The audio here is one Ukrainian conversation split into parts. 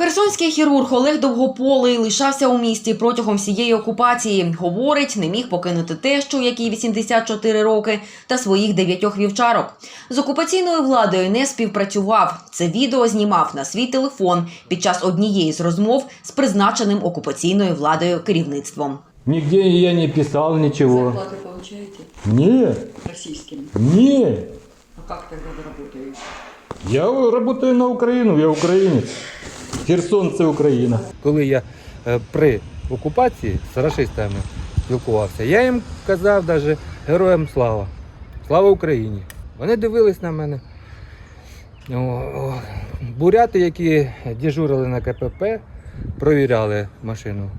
Херсонський хірург Олег Довгополий лишався у місті протягом всієї окупації. Говорить, не міг покинути тещу, якій 84 роки, та своїх дев'ятьох вівчарок. З окупаційною владою не співпрацював. Це відео знімав на свій телефон під час однієї з розмов з призначеним окупаційною владою керівництвом. Нигде я не писал ничего. Зарплаты получаете Нет, российским? нет. А тогда вы работаете? Я работаю на Украину, я українець. Херсон це Україна. коли я е, при окупації з рашистами спілкувався, я їм казав навіть героям слава. Слава Україні! Вони дивились на мене. Буряти, які дежурили на КПП, провіряли машину.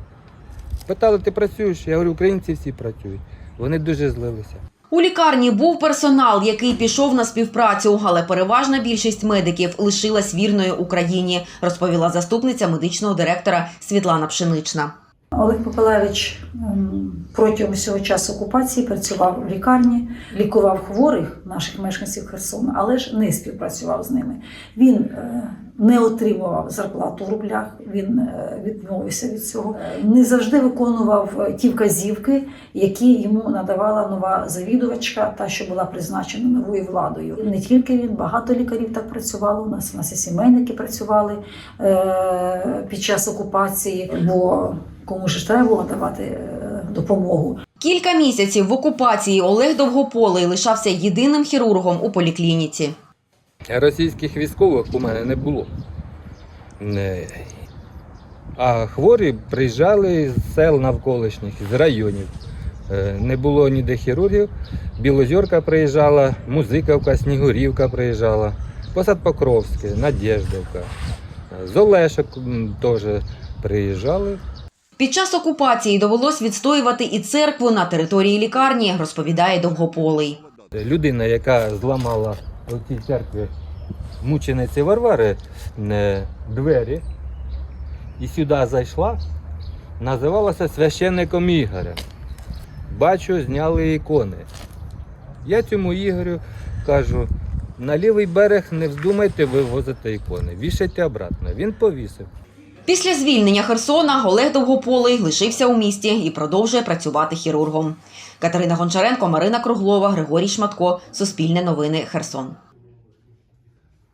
Питали, ти працюєш? Я говорю, українці всі працюють. Вони дуже злилися. У лікарні був персонал, який пішов на співпрацю, але переважна більшість медиків лишилась вірною Україні, розповіла заступниця медичного директора Світлана Пшенична. Олег Попелевич ем, протягом всього часу окупації працював в лікарні, лікував хворих наших мешканців Херсона, але ж не співпрацював з ними. Він е, не отримував зарплату в рублях, він е, відмовився від цього. Не завжди виконував е, ті вказівки, які йому надавала нова завідувачка, та що була призначена новою владою. Не тільки він, багато лікарів так працювало. У нас у нас і сімейники працювали під час окупації, бо кому ж треба було давати е, допомогу. Кілька місяців в окупації Олег Довгополий лишався єдиним хірургом у поліклініці. Російських військових у мене не було. Не. А хворі приїжджали з сел навколишніх, з районів. Е, Не було ніде хірургів. Білозірка приїжджала, Музиківка, Снігурівка приїжджала, Посад Покровське, Надєждовка. Е, З Олешок м, теж приїжджали. Під час окупації довелось відстоювати і церкву на території лікарні, розповідає Довгополий. Людина, яка зламала у цій церкві мучениці Варвари е, двері і сюди зайшла, називалася священником Ігорем. Бачу, зняли ікони. Я цьому Ігорю кажу, на лівий берег не вздумайте вивозити ікони, вішайте обратно. Він повісив. Після звільнення Херсона Олег Довгополий лишився у місті і продовжує працювати хірургом. Катерина Гончаренко, Марина Круглова, Григорій Шматко. Суспільне новини Херсон.